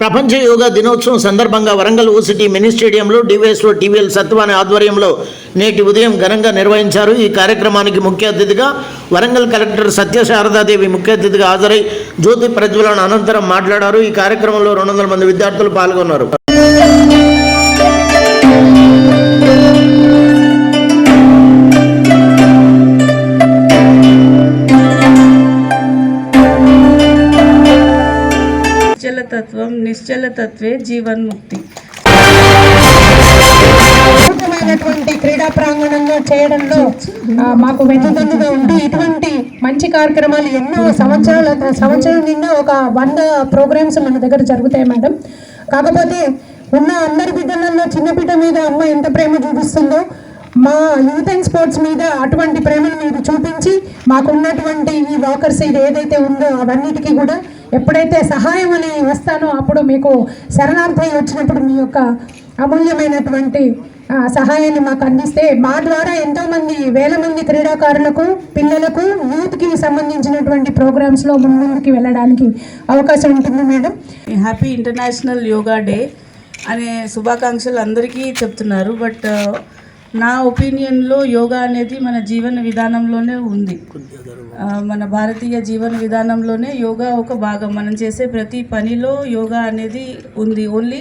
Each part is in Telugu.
ప్రపంచ యోగా దినోత్సవం సందర్భంగా వరంగల్ ఓసిటీ మినీ స్టేడియంలో డివైఎస్లో టీవీఎల్ సత్వాని ఆధ్వర్యంలో నేటి ఉదయం ఘనంగా నిర్వహించారు. ఈ కార్యక్రమానికి ముఖ్య అతిథిగా వరంగల్ కలెక్టర్ సత్యశారదాదేవి ముఖ్య అతిథిగా హాజరై జ్యోతి ప్రజ్వలన అనంతరం మాట్లాడారు. ఈ కార్యక్రమంలో రెండు వందల మంది విద్యార్థులు పాల్గొన్నారు. నిశ్చలతత్వం నిశ్చలతత్వే జీవన్ముక్తి. అద్భుతమైనటువంటి క్రీడా ప్రాంగణంలో చేయడంలో మాకు వెన్నుదన్నుగా ఉంటూ ఇటువంటి మంచి కార్యక్రమాలు ఎన్నో సంవత్సరాల సంవత్సరం నిండా ఒక వంద ప్రోగ్రామ్స్ మన దగ్గర జరుగుతాయి మేడం. కాకపోతే ఉన్న అందరి బిడ్డలలో చిన్న బిడ్డ మీద అమ్మ ఎంత ప్రేమ చూపిస్తుందో మా యూత్ అండ్ స్పోర్ట్స్ మీద అటువంటి ప్రేమను మీరు చూపించి మాకున్నటువంటి ఈ వాకర్స్ ఇది ఏదైతే ఉందో అవన్నిటికీ కూడా ఎప్పుడైతే సహాయం అని వస్తానో అప్పుడు మీకు శరణార్థి వచ్చినప్పుడు మీ యొక్క అమూల్యమైనటువంటి సహాయాన్ని మాకు అందిస్తే మా ద్వారా ఎంతోమంది వేల మంది క్రీడాకారులకు పిల్లలకు యూత్కి సంబంధించినటువంటి ప్రోగ్రామ్స్లో ముందుకి వెళ్ళడానికి అవకాశం ఉంటుంది madam. Happy international yoga day అనే శుభాకాంక్షలు అందరికీ చెప్తున్నారు. బట్ నా ఒపీనియన్లో యోగా అనేది మన జీవన విధానంలోనే ఉంది. మన భారతీయ జీవన విధానంలోనే యోగా ఒక భాగం. మనం చేసే ప్రతి పనిలో యోగా అనేది ఉంది. ఓన్లీ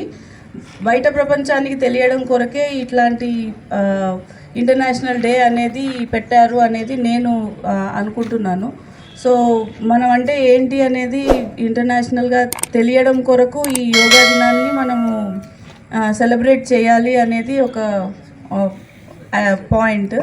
బయట ప్రపంచానికి తెలియడం కొరకే ఇట్లాంటి ఇంటర్నేషనల్ డే అనేది పెట్టారు అనేది నేను అనుకుంటున్నాను. సో మనం అంటే ఏంటి అనేది ఇంటర్నేషనల్గా తెలియడం కొరకు ఈ యోగా దినాన్ని మనము సెలబ్రేట్ చేయాలి అనేది ఒక Uh, point.